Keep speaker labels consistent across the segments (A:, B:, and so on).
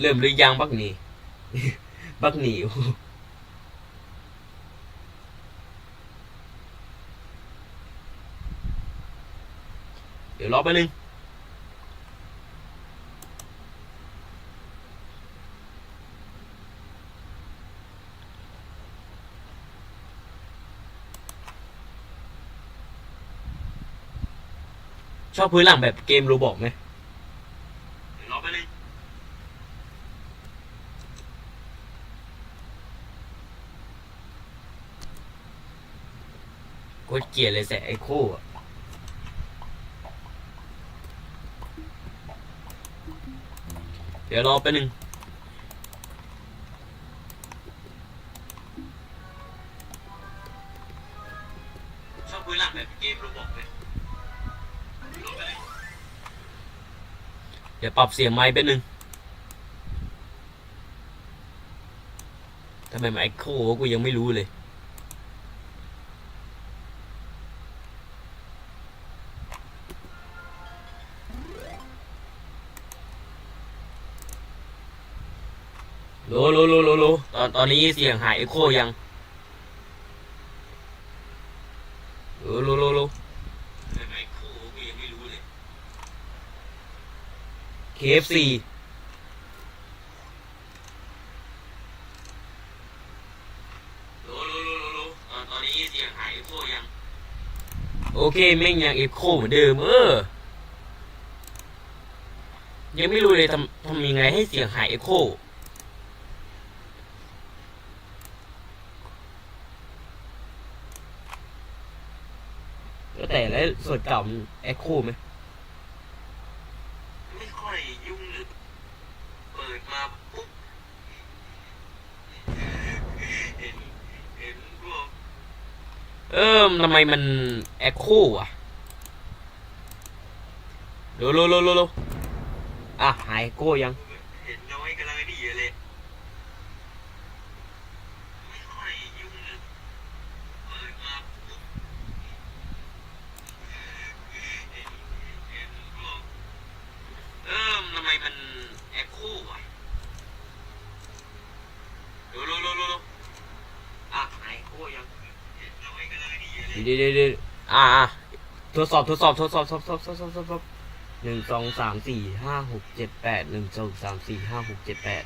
A: เริ่มหรือยังบักหนีบักหนีเดี๋ยวรอไปนึงชอบพื้นหลังแบบเกมโรบอกไหมเดี๋ยวรอไปบนึง โค ตรเกลียดเลยแสไอโคอะเดี๋ยวรอไปบนึงชอบคุยหลังแบบเกมโรบอกไหมรอแป๊บนึงเดี๋ยวปรับเสียงไมค์ไปบนึงทำไมไมค์โคกูยังไม่รู้เลย ตอนนี้เสียงหายเอ็โคยังเออรู้รู้รู้เคฟซีโอเคแม่งยังเอฟโคเหมือนเดิมเออ ยังไม่รู้เลยทำทำยังไงให้เสียงหายเอฟโค ส่วนเก่ามันแอคโคไหมไม่ค่อยยุ่งเลยเปิดมาปุ๊บเห็นเห็นพวกเออทำไมมันแอคโคอะโลโลโลโลโลอะหายโก้ยัง เห็นน้อยกำลังดีเลยไม่ค่อยยุ่งเลยเปิดมาปุ๊บ เอิ่มทำไมมันแอคโคอะดูดูดูดูดูอะหายโคยัง เดี๋ยวเดี๋ยวเดี๋ยวอะอะทดสอบทดสอบทดสอบทดสอบทดสอบทดสอบหนึ่งสองสามสี่ห้าหกเจ็ดแปดหนึ่งสองสามสี่ห้าหกเจ็ดแปด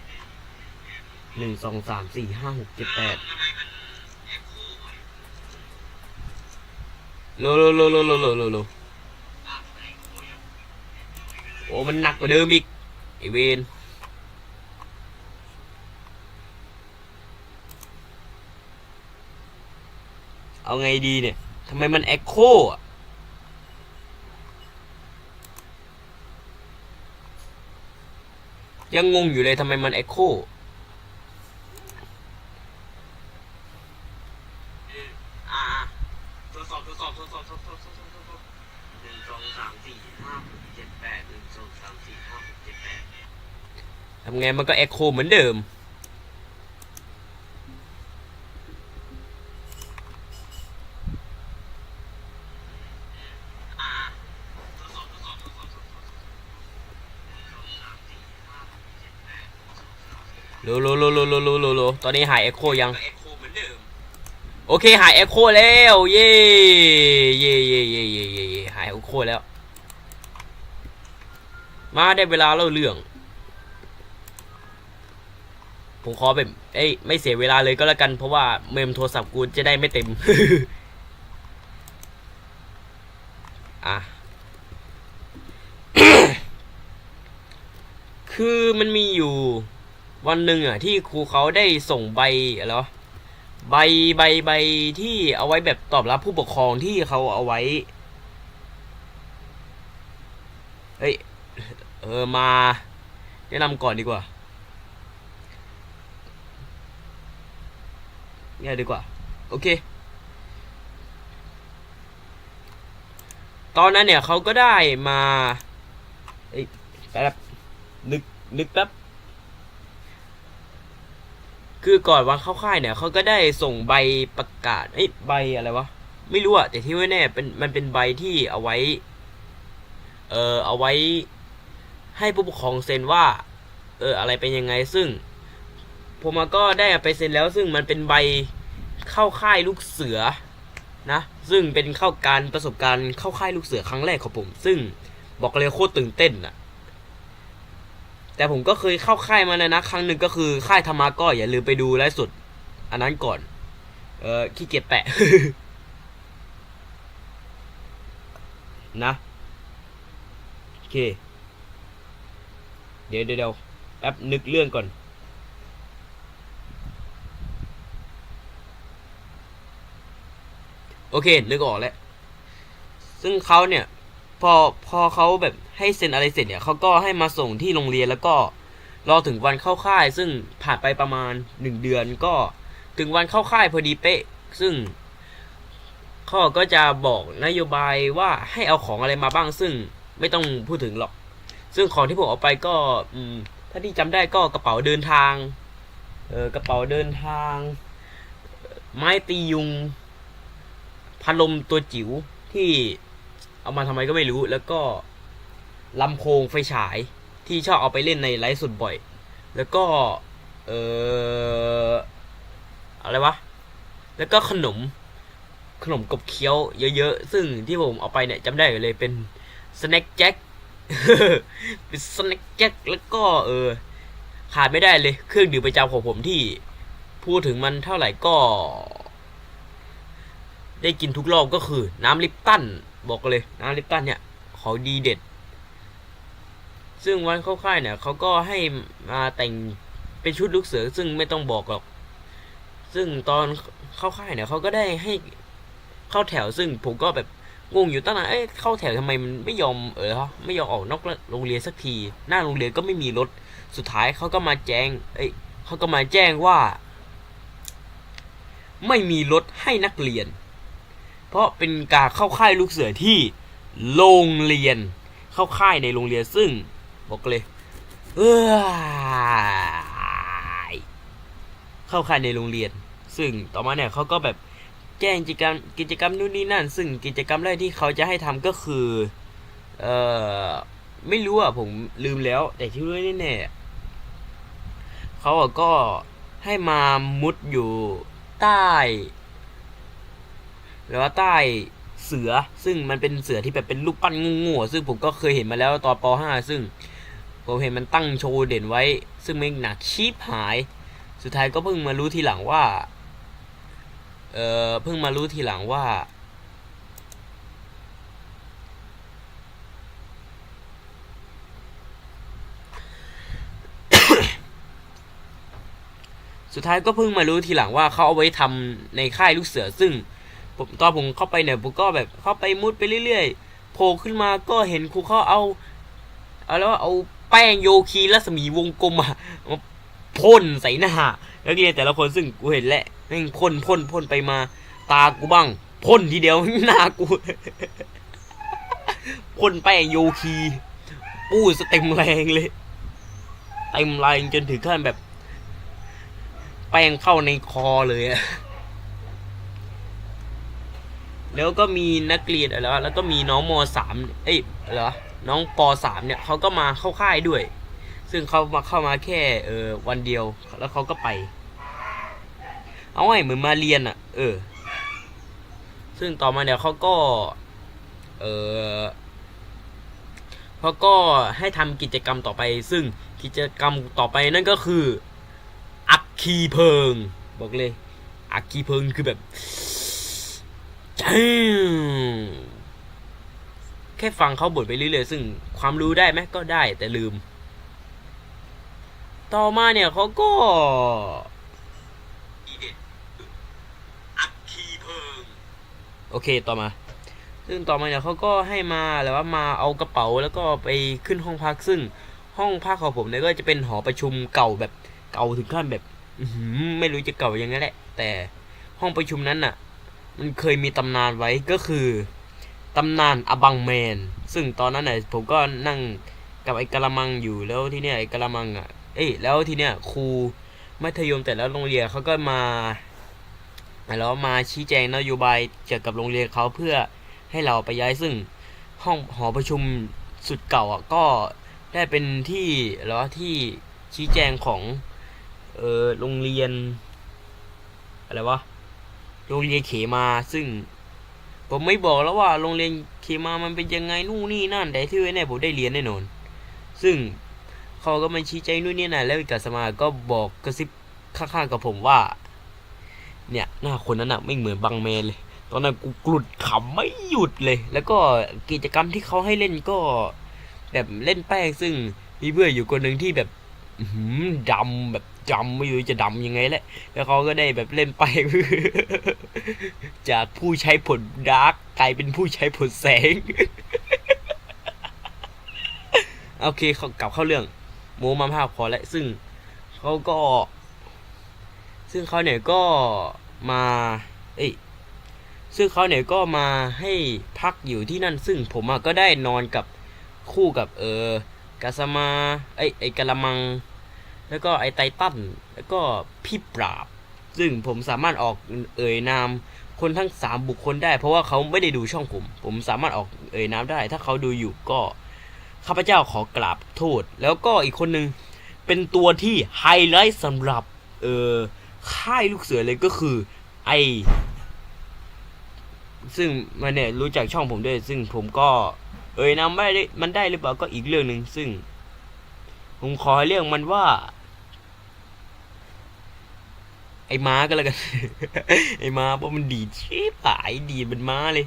A: หนึ่งสองสามสี่ห้าหกเจ็ดแปดโลโลโลโลโลโลโลโลโอ้มันหนักกว่าเดิมอีกไอเวนเอาไงดีเนี่ย ทำไมมันแอคโคอะยังงงอยู่เลยทำไมมันแอคโคอ่าทดสอบทดสอบทดสอบทดสอบทดสอบทดสอบหนึ่งสองสามสี่ห้าหกเจ็ดแปดหนึ่งสองสามสี่ห้าหกเจ็ดแปดทำไงมันก็แอคโคเหมือนเดิม โลโลโลโลโลโลโลโลตอนนี้หายเอ็กโคยัง โอเคหายเอ็กโคแล้วเย่เย่เย่เย่เย่เย่เย่หายเอ็กโคแล้ว มาได้เวลาเล่าเรื่อง ผมขอแบบเอ้ยไม่เสียเวลาเลยก็แล้วกัน เพราะว่าเมมโทรศัพท์กูจะได้ไม่เต็ม อะคือมันมีอยู่ วันหนึ่งอะที่ครูเขาได้ส่งใบอะไรวะใบใบใบที่เอาไว้แบบตอบรับผู้ปกครองที่เขาเอาไว้เฮ้ยเออมาแนะนำก่อนดีกว่าเนี่ยดีกว่า โอเค ตอนนั้นเนี่ยเขาก็ได้มาเอ้ยแป๊บนึกนึกแป๊บ คือก่อนวันเข้าค่ายเนี่ยเขาก็ได้ส่งใบประกาศเอ้ใบอะไรวะไม่รู้อะแต่ที่แน่เป็นมันเป็นใบที่เอาไว้ เออเอาไว้ให้ผู้ปกครองเซ็นว่า เอออะไรเป็นยังไงซึ่ง ผมก็ได้ไปเซ็นแล้ว ซึ่งมันเป็นใบเข้าค่ายลูกเสือนะซึ่งเป็นเข้าการประสบการณ์เข้าค่ายลูกเสือครั้งแรกของผม ซึ่งบอกเลยโคตรตื่นเต้นอะ แต่ผมก็เคยเข้าค่ายมาแล้วนะ ครั้งหนึ่งก็คือค่ายธรรมาก็อย่าลืมไปดูไลฟ์สดอันนั้นก่อน เออขี้เกียจแปะ นะโอเค เดี๋ยวเดี๋ยวแป๊บนึกเรื่องก่อนโอเคนึกออกแล้ว ซึ่งเขาเนี่ย พอพอเขาแบบให้เซ็นอะไรเสร็จเนี่ยเขาก็ให้มาส่งที่โรงเรียนแล้วก็รอถึงวันเข้าค่าย ซึ่งผ่านไปประมาณหนึ่งเดือนก็ถึงวันเข้าค่ายพอดีเป๊ะ ซึ่งเขาก็จะบอกนโยบายว่าให้เอาของอะไรมาบ้าง ซึ่งไม่ต้องพูดถึงหรอก ซึ่งของที่ผมเอาไปก็อืมถ้าที่จำได้ก็กระเป๋าเดินทางเออกระเป๋าเดินทาง ไม้ตียุงพัดลมตัวจิ๋วที่ เอามาทำไมก็ไม่รู้แล้วก็ลำโพงไฟฉายที่ชอบเอาไปเล่นในไลฟ์สดบ่อย แล้วก็เอออะไรวะแล้วก็ขนมขนมกบเคี้ยวเยอะๆ ซึ่งที่ผมเอาไปเนี่ยจำได้เลยเป็นสแน็คแจ็คเป็นสแน็คแจ็คแล้วก็เออขาดไม่ได้เลยเครื่องดื่มประจำของผมที่พูดถึงมันเท่าไหร่ก็ ได้กินทุกรอบก็คือน้ำลิปตัน บอกเลยน้ำลิปตันเนี่ยขอดีเด็ด ซึ่งวันเข้าค่ายเนี่ยเขาก็ให้มาแต่งเป็นชุดลูกเสือ ซึ่งไม่ต้องบอกหรอก ซึ่งตอนเข้าค่ายเนี่ยเขาก็ได้ให้เข้าแถว ซึ่งผมก็แบบงงอยู่ตั้งนานเอ้ยเข้าแถวทำไมมันไม่ยอมเออไม่ยอมออกนอกโรงเรียนสักที หน้าโรงเรียนก็ไม่มีรถ สุดท้ายเขาก็มาแจ้ง เอ้ยเขาก็มาแจ้งว่า ไม่มีรถให้นักเรียน เพราะเป็นการเข้าค่ายลูกเสือที่โรงเรียน เข้าค่ายในโรงเรียนซึ่ง บอกเลย เออเข้าค่ายในโรงเรียน ซึ่งต่อมาเนี่ยเขาก็แบบแจ้งกิจกรรมกิจกรรมนู่นนี่นั่น ซึ่งกิจกรรมแรกที่เขาจะให้ทำก็คือ เออไม่รู้อะผมลืมแล้ว แต่ที่รู้แน่ๆเขาอะก็ให้มามุดอยู่ใต้ หรือว่าใต้เสือซึ่งมันเป็นเสือที่แบบเป็นลูกปั้นงูๆซึ่งผมก็เคยเห็นมาแล้วตอนป .5 ซึ่งผมเห็นมันตั้งโชว์เด่นไว้ ซึ่งไม่หนักชีพหาย สุดท้ายก็เพิ่งมารู้ทีหลังว่า เออเพิ่งมารู้ทีหลังว่า สุดท้ายก็เพิ่งมารู้ทีหลังว่าเขาเอาไว้ทำในค่ายลูกเสือซึ่ง ผมตอนผมเข้าไปเนี่ยผมก็แบบเข้าไปมุดไปเรื่อยๆโผล่ขึ้นมาก็เห็นครูเขาเอาเอาแล้วเอาแป้งโยคีรัศมีวงกลมอะมาพ่นใส่หน้านักเรียนแต่ละคนซึ่งกูเห็นแหละแม่งพ่นพ่นพ่นไปมา ตากูบ้างพ่นทีเดียวหน้ากูพ่นแป้งโยคีปูดสเต็มแรงเลยเต็มแรงจนถึงขั้นแบบ แป้งเข้าในคอเลยอะ แล้วก็มีนักเรียนอะไรวะแล้วก็มีน้องมสามเอ้ยเหรอน้องปสามเนี่ยเขาก็มาเข้าค่ายด้วย ซึ่งเขามาเข้ามาแค่เออวันเดียวแล้วเขาก็ไป เอาไว้เหมือนมาเรียนอะ เออ ซึ่งต่อมาเนี่ยเขาก็ เออเขาก็ให้ทำกิจกรรมต่อไป ซึ่งกิจกรรมต่อไปนั่นก็คือ อักคีเพลิง บอกเลย อักคีเพลิงคือแบบ แค่ฟังเขาบ่นไปเรื่อยๆ ซึ่งความรู้ได้ไหมก็ได้แต่ลืม ต่อมาเนี่ยเขาก็โอเคต่อมา ซึ่งต่อมาเนี่ยเขาก็ให้มาแล้วว่ามาเอากระเป๋าแล้วก็ไปขึ้นห้องพักซึ่งห้องพักของผมเนี่ยก็จะเป็นหอประชุมเก่าแบบเก่าถึงขั้นแบบไม่รู้จะเก่ายังไงแหละ แต่ห้องประชุมนั้นน่ะ มันเคยมีตำนานไว้ก็คือตำนานอบังแมน ซึ่งตอนนั้นน่ะผมก็นั่งกับไอ้กะละมังอยู่แล้วที่เนี่ยไอ้กะละมังอะ เอ้ยแล้วที่เนี่ยครูมัธยมแต่ละโรงเรียนเขาก็มาแล้วมาชี้แจงนโยบายเกี่ยวกับโรงเรียนเขาเพื่อให้เราไปย้ายซึ่งห้องหอประชุมสุดเก่าอะก็ได้เป็นที่แล้วที่ชี้แจงของเออโรงเรียนอะไรวะ โรงเรียนเขมาซึ่ง ผมไม่บอกแล้วว่าโรงเรียนเขมามันเป็นยังไงนู่นนี่นั่นแต่ที่แน่ผมได้เรียนแน่นอน ซึ่งเขาก็มาชี้แจงนู่นนี่นั่นแล้วกัสมาก็บอกกระซิบข้างๆกับผมว่า เนี่ยหน้าคนนั้นอะไม่เหมือนบังแมนเลย ตอนนั้นกูกลุดขำไม่หยุดเลย แล้วก็กิจกรรมที่เขาให้เล่นก็ แบบเล่นแป้งซึ่งมีเพื่อนอยู่คนหนึ่งที่แบบ ดำแบบจำไม่รู้จะดำยังไงแหละแล้วเขาก็ได้แบบเล่นไป จากผู้ใช้ผลดาร์กกลายเป็นผู้ใช้ผลแสง โอเคกลับเข้าเรื่อง โมมาภาพพอแล้วซึ่งเขาก็ ซึ่งเขาเนี่ยก็มา เอ้ยซึ่งเขาเนี่ยก็มาให้พักอยู่ที่นั่น ซึ่งผมอะก็ได้นอนกับคู่กับเออกาสมาไอไอกะละมัง แล้วก็ไอไททันแล้วก็พี่ปราบ ซึ่งผมสามารถออกเอ่ยนามคนทั้งสามบุคคลได้ เพราะว่าเขาไม่ได้ดูช่องผม ผมสามารถออกเอ่ยนามได้ ถ้าเขาดูอยู่ก็ข้าพเจ้าขอกราบโทษ แล้วก็อีกคนนึงเป็นตัวที่ไฮไลท์สำหรับเออค่ายลูกเสือเลยก็คือไอซึ่งมันเนี่ยรู้จักช่องผมด้วย ซึ่งผมก็ เอ่ยนามไม่ได้มันได้หรือเปล่าก็อีกเรื่องหนึ่งซึ่ง ผมขอเรียกมันว่า ไอ้ม้าก็แล้วกัน ไอ้ม้าเพราะมันดีดชิบหายดีดเป็นม้าเลย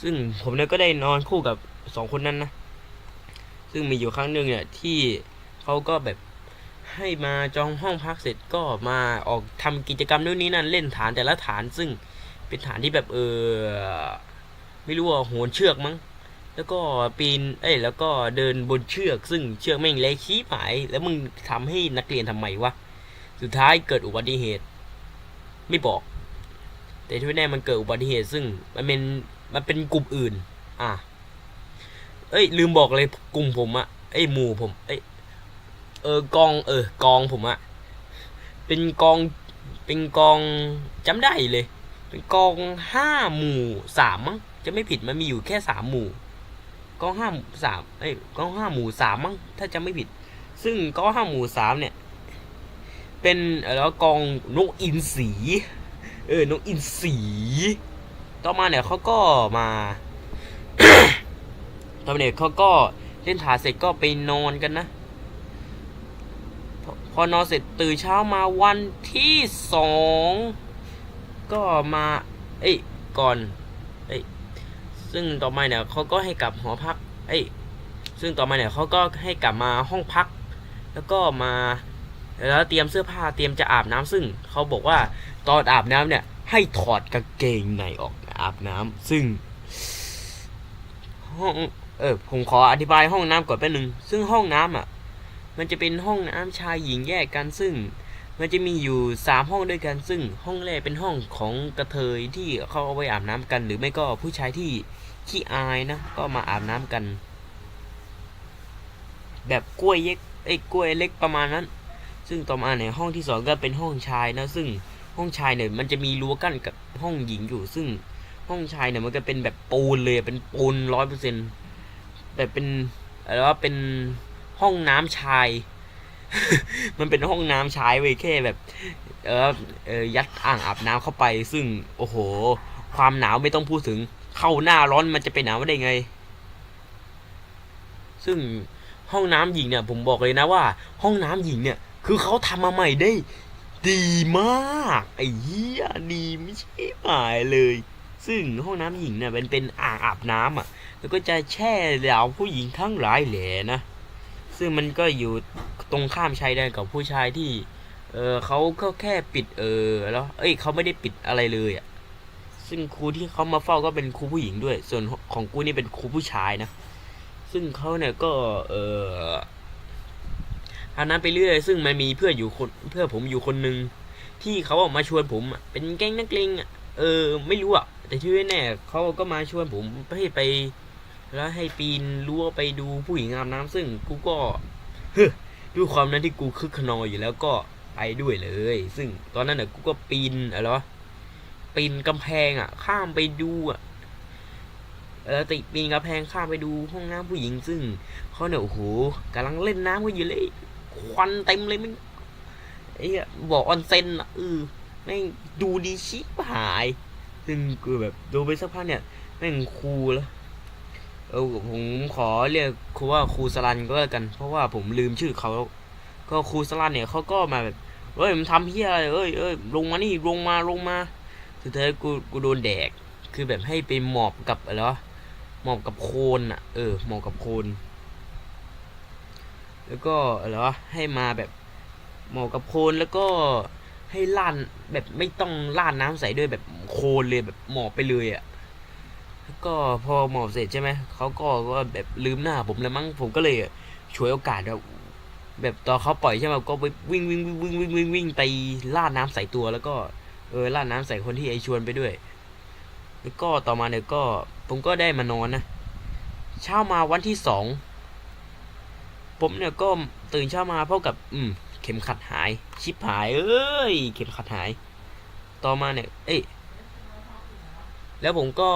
A: ซึ่งผมเนี่ยก็ได้นอนคู่กับสองคนนั้นนะ ซึ่งมีอยู่ครั้งหนึ่งเนี่ยที่เขาก็แบบให้มาจองห้องพักเสร็จก็มาออกทำกิจกรรมนู่นนี่นั่นเล่นฐานแต่ละฐานซึ่งเป็นฐานที่แบบเออไม่รู้ว่าโหนเชือกมั้ง แล้วก็ปีน เอ้ย แล้วก็เดินบนเชือก ซึ่งเชือกแม่งเล็กชี้หาย แล้วมึงทำให้นักเรียนทำไมวะ สุดท้ายเกิดอุบัติเหตุ ไม่บอก แต่ที่แน่มันเกิดอุบัติเหตุ ซึ่งมันเป็น มันเป็นกลุ่มอื่น อะ เอ้ย ลืมบอกเลยกลุ่มผมอะเอ้ยหมู่ผม เอ้ย เออกอง เออกองผมอะเป็นกอง เป็นกองจำได้เลย เป็นกองห้าหมู่สามมั้ง จะไม่ผิดมันมีอยู่แค่สามหมู่ กองห้าสามเอ้ยกองห้าหมู่สามมั้งถ้าจะไม่ผิด ซึ่งกองห้าหมู่สามเนี่ย เป็นเอ่อแล้วกองนกอินทรีเออนกอินทรีต่อมาเนี่ยเขาก็มาตอนเนี่ยเขาก็เล่นถาเสร็จก็ไปนอนกันนะ พอนอนเสร็จตื่นเช้ามาวันที่สองก็มา เอ้ยก่อน ซึ่งต่อมาเนี่ยเขาก็ให้กลับหอพักเอ้ยซึ่งต่อมาเนี่ยเขาก็ให้กลับมาห้องพัก แล้วก็มาแล้วเตรียมเสื้อผ้าเตรียมจะอาบน้ำซึ่งเขาบอกว่าตอนอาบน้ำเนี่ย ให้ถอดกางเกงในออกอาบน้ำซึ่งห้องเออผมขออธิบายห้องน้ำก่อนแป๊บนึง ซึ่งห้องน้ำอะ มันจะเป็นห้องน้ำชายหญิงแยกกันซึ่ง มันจะมีอยู่สามห้องด้วยกันซึ่งห้องแรกเป็นห้องของกระเทยที่เขาเอาไว้อาบน้ำกัน หรือไม่ก็ผู้ชายที่ขี้อายนะ ก็มาอาบน้ำกัน แบบกล้วยเย็กไอ้กล้วยเล็กประมาณนั้น ซึ่งต่อมาเนี่ยห้องที่สองก็เป็นห้องชายนะซึ่งห้องชายเนี่ยมันจะมีรั้วกั้นกับห้องหญิงอยู่ ซึ่งห้องชายเนี่ยมันก็เป็นแบบปูนเลยเป็นปูนร้อยเปอร์เซ็นต์แบบเป็นอะไรว่าเป็นห้องน้ำชาย มันเป็นห้องน้ำชายเว้ยแค่แบบ เออเออยัดอ่างอาบน้ำเข้าไป ซึ่งโอ้โห ความหนาวไม่ต้องพูดถึง เข้าหน้าร้อนมันจะไปหนาวได้ไง ซึ่งห้องน้ำหญิงเนี่ย ผมบอกเลยนะว่า ห้องน้ำหญิงเนี่ย คือเขาทำมาใหม่ได้ ดีมากไอ้เหี้ยดีไม่ใช่หมายเลย ซึ่งห้องน้ำหญิงเนี่ยเป็นเป็นอ่างอาบน้ำอะ แล้วก็จะแช่เหล่าผู้หญิงทั้งหลายแหล่นะ ซึ่งมันก็อยู่ตรงข้ามชายแดนกับผู้ชายที่ เออเขาก็แค่ปิดเออแล้ว เอ้ยเขาไม่ได้ปิดอะไรเลยอะซึ่งครูที่เขามาเฝ้าก็เป็นครูผู้หญิงด้วย ส่วนของกูนี่เป็นครูผู้ชายนะ ซึ่งเขาเนี่ยก็ เออทำนั้นไปเรื่อย ซึ่งมันมีเพื่อนอยู่คนเพื่อนผมอยู่คนหนึ่งที่เขาออกมาชวนผมเป็นแก๊งนักเลงเออ ไม่รู้อะแต่ที่แน่เขาก็มาชวนผมให้ไป แล้วให้ปีนรั้วไปดูผู้หญิงอาบน้ำซึ่งกูก็เฮ้ด้วยความนั้นที่กูคึกขนองอยู่แล้วก็ไปด้วยเลย ซึ่งตอนนั้นน่ะกูก็ปีนอะไรวะปีนกำแพงอะ ข้ามไปดูอะเออติดปีนกระแพงข้ามไปดูห้องน้ำผู้หญิงซึ่งเขาเนี่ยโอ้โหกำลังเล่นน้ำกันอยู่เลย ควันเต็มเลยมันไอ้เหี้ยบอกออนเซ็นอะเออแม่งดูดีชิบหาย ซึ่งกูแบบดูไปสักพักเนี่ยแม่งครูแล้ว เออผมขอเรียกครูว่าครูสลันก็แล้วกัน เพราะว่าผมลืมชื่อเขาแล้วก็ครูสลันเนี่ยเขาก็มาแบบเอ้ยมันทำเฮียอะไรเอ้ยเอ้ยลงมานี่ลงมาลงมาสุดท้ายกูกูโดนแดก คือแบบให้ไปหมอบกับอะไรวะหมอบกับโคนอะ เออหมอบกับโคนแล้วก็อะไรวะให้มาแบบหมอบกับโคนแล้วก็ให้ล่านแบบไม่ต้องล่านน้ำใส่ด้วยแบบโคนเลยแบบหมอบไปเลยอะ ก็พอหมอบเสร็จใช่ไหมเขาก็ว่าแบบลืมหน้าผมแล้วมั้งผมก็เลยฉวยโอกาสแบบแบบตอนเขาปล่อยใช่ไหมก็ไปวิ่งวิ่งวิ่งวิ่งวิ่งวิ่งวิ่งไปล่าดน้ำใส่ตัวแล้วก็เออล่าดน้ำใส่คนที่ไอชวนไปด้วย แล้วก็ต่อมาเนี่ยก็ผมก็ได้มานอนนะเช้ามาวันที่สองผมเนี่ยก็ตื่นเช้ามาพบกับ อืม เข็มขัดหาย ชิปหาย เอ้ย เข็มขัดหาย ต่อมาเนี่ย เอ้ยแล้วผมก็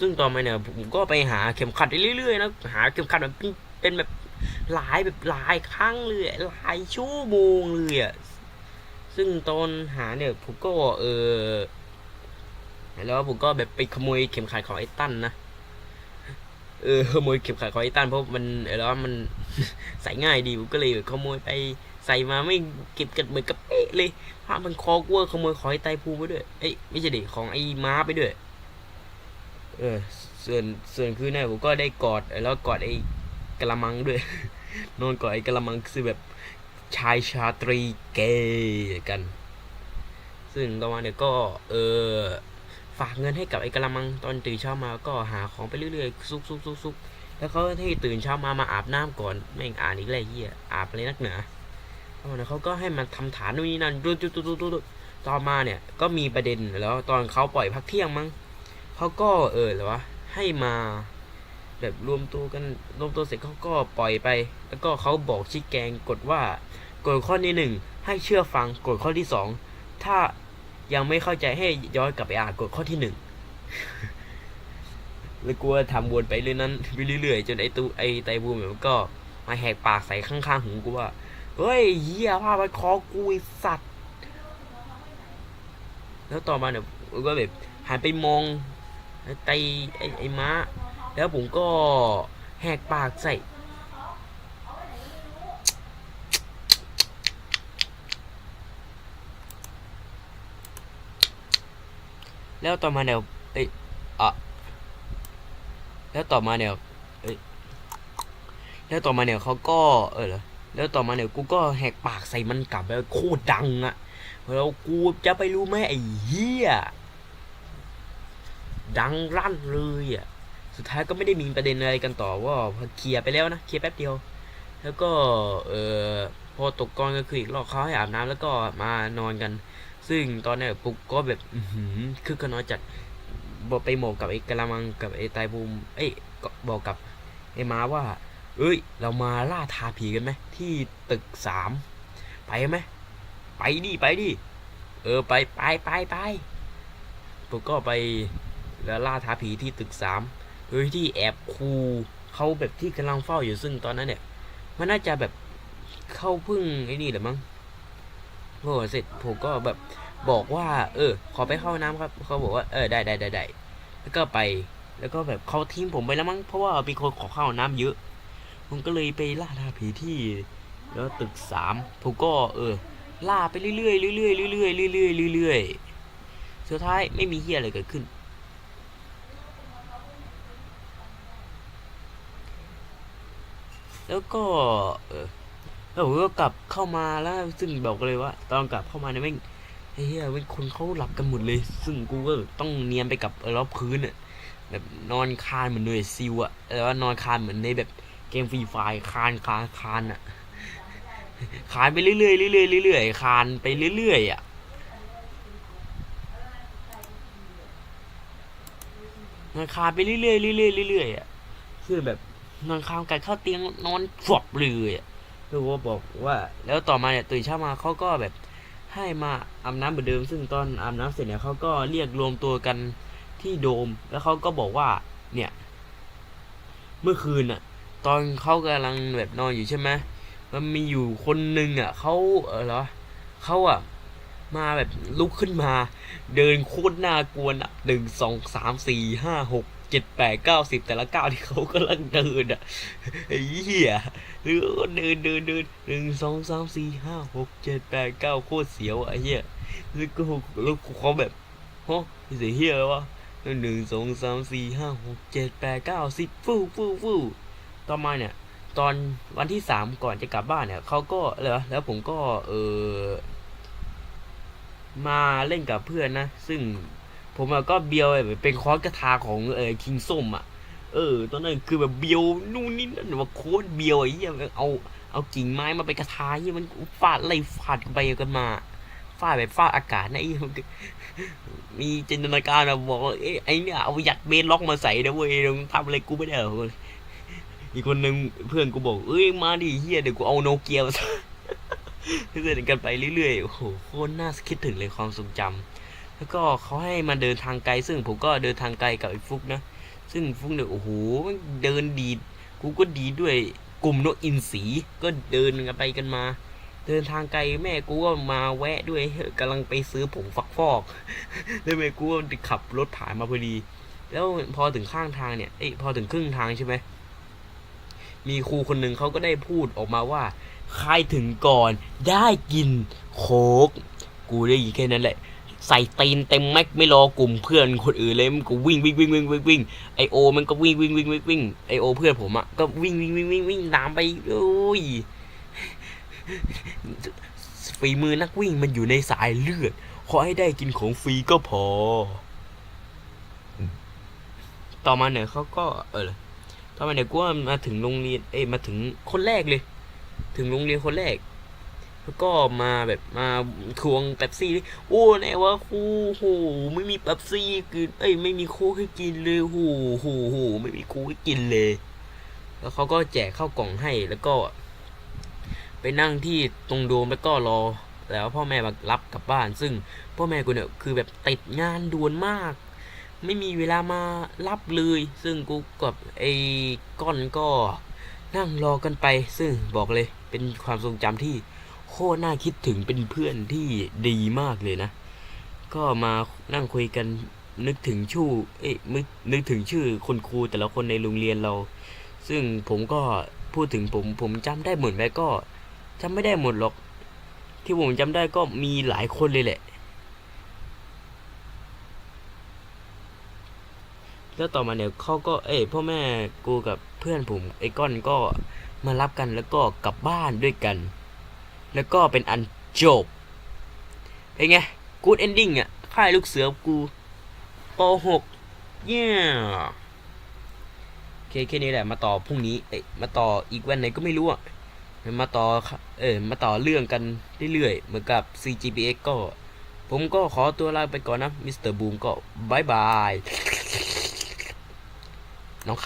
A: ซึ่งต่อมาเนี่ยผมก็ไปหาเข็มขัดเรื่อยๆนะหาเข็มขัดแบบเป็นเป็นแบบหลายแบบหลายครั้งเลยหลายชั่วโมงเลยอะซึ่งตอนหาเนี่ยผมก็เออแล้วผมก็แบบไปขโมยเข็มขัดของไอ้ตั้นนะเออขโมยเข็มขัดของไอ้ตั้นเพราะมันแล้วมันใส่ง่ายดีผมก็เลยขโมยไปใส่มาไม่เก็บกันเหมือนกับเป๊ะเลยภามันคอกลัวขโมยของไอ้ไตภูไปด้วยเอ้ยไม่ใช่ดิของไอ้ม้าไปด้วย เออส่วนส่วนคือเนี่ยผมก็ได้กอดแล้วกอดไอ้กระมังด้วย นอนกอดไอ้กระมังคือแบบชายชาตรีเกย์กัน ซึ่งตอนวันเนี่ยก็เออฝากเงินให้กับไอ้กระมังตอนตื่นเช้ามาก็หาของไปเรื่อยๆซุกซุกซุกซุกแล้วเขาให้ตื่นเช้ามามาอาบน้ำก่อนแม่งอ่านอีกแล้วเฮียอาบอะไรนักหนาตอนนั้นเขาก็ให้มันทำฐานนู่นนี่นั่นดตุ๊ดตุ๊ดตุ๊ดตุ๊ดต่อมาเนี่ยก็มีประเด็นแล้วตอนเขาปล่อยพักเที่ยงมั้ง เขาก็เออหรอวะให้มาแบบรวมตัวกันรวมตัวเสร็จเขาก็ปล่อยไป แล้วก็เขาบอกชี้แกงกฎว่ากฎข้อที่หนึ่งให้เชื่อฟังกฎข้อที่สองถ้ายังไม่เข้าใจให้ย้อนกลับไปอ่านกฎข้อที่หนึ่งแล้วกูก็ทำวนไปเรื่อยนั้นไปเรื่อยๆจนไอตูไอไตบูมมันก็มาแหกปากใส่ข้างๆหูกูว่าเฮ้ยเหี้ยผ้าพันคอกูสัตว์ แล้วต่อมาเนี่ยก็แบบหันไปมอง ตไอ้ไอ้ม้า แล้วผมก็แหกปากใส่ แล้วต่อมาเนี่ยเอ้ยอะแล้วต่อมาเนี่ยเอ้ยแล้วต่อมาเนี่ยเขาก็เออเหรอแล้วต่อมาเนี่ยกูก็แหกปากใส่มันกลับแล้วโคตรดังอะแล้วกูจะไปรู้ไหมไอ้เหี้ย ดังรั่นเลยอะ สุดท้ายก็ไม่ได้มีประเด็นอะไรกันต่อว่าพอเคลียร์ไปแล้วนะเคลียร์แป๊บเดียว แล้วก็เออพอตกกอนก็คืออีกรอบเขาให้อาบน้ำแล้วก็มานอนกัน ซึ่งตอนนี้ปุ๊กก็แบบอือหือคือขนอยจัดบอกไปหมกกับไอ้กะละมังกับไอ้ไตรภูมเอ้ยบอกกับไอ้มาว่า เอ้ย เรามาล่าทาผีกันไหมที่ตึกสามไปไหมไปดิไปดิเออไปไปไปไปปุ๊กก็ไป แล้วล่าท้าผีที่ตึกสามโดยที่แอบคูเขาแบบที่กำลังเฝ้าอยู่ซึ่งตอนนั้นเนี่ยมันน่าจะแบบเข้าพึ่งไอ้นี่แหละมั้งโอ้เสร็จผมก็แบบบอกว่า เออ ขอไปเข้าน้ำครับเขาบอกว่าเออได้ได้ได้ได้แล้วก็ไปแล้วก็แบบเขาทิ้งผมไปแล้วมั้งเพราะว่ามีคนขอเข้าน้ำเยอะผมก็เลยไปล่าท้าผีที่ แล้วตึกสามผมก็เออล่าไปเรื่อยๆเรื่อยๆเรื่อยๆเรื่อยๆเรื่อยๆเรื่อยๆสุดท้ายไม่มีเฮียอะไรเกิดขึ้น แล้วก็ เออแล้วผมก็กลับเข้ามาแล้ว ซึ่งบอกเลยว่า ตอนกลับเข้ามาเนี่ยแม่งไอ้เหี้ยเป็นคนเขาหลับกันหมดเลย ซึ่งกูก็ต้องเนียนไปกับรอบพื้นอะแบบนอนคานเหมือนหน่วยซิลอะแล้วว่านอนคานเหมือนในแบบเกมฟรีไฟคานคานคานอะคานไปเรื่อยๆเรื่อยๆเรื่อยๆคานไปเรื่อยๆอะมันคานไปเรื่อยๆเรื่อยๆเรื่อยๆอะคือแบบ นอนคานกันเข้าเตียงนอนฝบเลยอะแล้วก็บอกว่า แล้วต่อมาเนี่ยตื่นเช้ามาเขาก็แบบให้มาอาบน้ำเหมือนเดิม ซึ่งตอนอาบน้ำเสร็จเนี่ยเขาก็เรียกรวมตัวกันที่โดม แล้วเขาก็บอกว่า เนี่ย เมื่อคืนอะตอนเขากำลังแบบนอนอยู่ใช่ไหมมันมีอยู่คนหนึ่งอะเขาเออเหรอเขาอะมาแบบลุกขึ้นมา เดินโคตรน่ากลัวอะหนึ่งสองสามสี่ห้าหก เจ็ดแปดเก้าสิบแต่ละก้าวที่เขากำลังเดินอะไอ้เหี้ยหรือเดินเดินเดินหนึ่งสองสามสี่ห้าหกเจ็ดแปดเก้าโคตรเสียวอะไอ้เหี้ยแล้วก็แล้วเขาแบบฮะไอ้เสียเหี้ยอะไรวะหนึ่งสองสามสี่ห้าหกเจ็ดแปดเก้าสิบฟู่ฟู่ฟู่ต่อมาเนี่ย ตอนวันที่สามก่อนจะกลับบ้านเนี่ยเขาก็เหรอแล้วผมก็เออมาเล่นกับเพื่อนนะ ซึ่ง ผมอะก็เบียวแบบเป็นคอร์สกระทาของเออคิงส้มอะเออ ตอนนั้นคือแบบเบียวนู่นนี่นั่นว่าโคตรเบียวไอ้เหี้ยเอาเอากิ่งไม้มาเป็นกระทาเหี้ยมันฟาดไล่ฟาดกันไปกันมาฟาดแบบฟาดอากาศนะไอ้เหี้ยมันก็มีจินตนาการอะบอกว่าเอ้ไอ้เนี่ยเอาหยัดเบนล็อกมาใส่นะเว้ยมึงทำอะไรกูไม่ได้หรอกอีกคนหนึ่งเพื่อนกูบอก เอ้ยมาดิเฮียเดี๋ยวกูเอาโนเกียมาเล่นกันไปเรื่อยๆโอ้โหโคตรน่าคิดถึงเลยความทรงจำ แล้วก็เขาให้มาเดินทางไกล ซึ่งผมก็เดินทางไกลกับไอ้ฟุกนะ ซึ่งฟุกเนี่ยโอ้โหเดินดีดกูก็ดีด้วยกลุ่มนกอินทรีก็เดินกันไปกันมา เดินทางไกลแม่กูก็มาแวะด้วยกำลังไปซื้อผงฟักฟอกแล้วแม่กูก็ขับรถผ่านมาพอดี แล้วพอถึงข้างทางเนี่ยเอ้ยพอถึงครึ่งทางใช่ไหมมีครูคนหนึ่งเขาก็ได้พูดออกมาว่า ใครถึงก่อนได้กินโคก กูได้ยินแค่นั้นแหละ ใส่ตีนเต็มแม็กไม่รอกลุ่มเพื่อนคนอื่นเลยมันก็วิ่งวิ่งวิ่งวิ่งวิ่งวิ่งไอโอ มันก็วิ่งวิ่งวิ่งวิ่งวิ่งไอโอ เพื่อนผมอะก็วิ่งวิ่งวิ่งวิ่งวิ่งตามไปโอ้ยฝีมือนักวิ่งมันอยู่ในสายเลือดขอให้ได้กินของฟรีก็พอ ต่อมาเนี่ยเขาก็เออทำไมาเนี่ยกูว่ามาถึงโรงเรียน เอ้มาถึงคนแรกเลย ถึงโรงเรียนคนแรก แล้วก็มาแบบมาทวงเป๊ปซี่โอ้ไหนวะคูโหไม่มีเป๊ปซี่กินเอ้ยไม่มีโค้กให้กินเลยโหโหโหไม่มีโค้กให้กินเลย แล้วเขาก็แจกข้าวกล่องให้แล้วก็ ไปนั่งที่ตรงโดมแล้วก็รอ แล้วพ่อแม่มารับกลับบ้าน ซึ่งพ่อแม่กูเนี่ยคือแบบติดงานด่วนมาก ไม่มีเวลามารับเลย ซึ่งกูกับไอ้ก้อนก็นั่งรอกันไป ซึ่งบอกเลยเป็นความทรงจำที่ คตรน่าคิดถึงเป็นเพื่อนที่ดีมากเลยนะ ก็มานั่งคุยกันนึกถึงชื่อเอ้ยนึกนึกถึงชื่อคนครูแต่ละคนในโรงเรียนเรา ซึ่งผมก็พูดถึงผมผมจำได้หมดไว้ก็จำไม่ได้หมดหรอก ที่ผมจำได้ก็มีหลายคนเลยแหละ แล้วต่อมาเนี่ยเขาก็เอ้ยพ่อแม่กูกับเพื่อนผมไอ้ก้อนก็มารับกันแล้วก็กลับบ้านด้วยกัน แล้วก็เป็นอันจบ เป็นไง กูดเอนดิ้งอะ ค่ายลูกเสือกูป .6 เย้โอเคแค่นี้แหละ มาต่อพรุ่งนี้ เอ้ยมาต่ออีกวันไหนก็ไม่รู้อะ มาต่อ เออมาต่อเรื่องกันเรื่อยๆ เหมือนกับ CGPX ก็ ผมก็ขอตัวลาไปก่อนนะ มิสเตอร์บูมก็บายบาย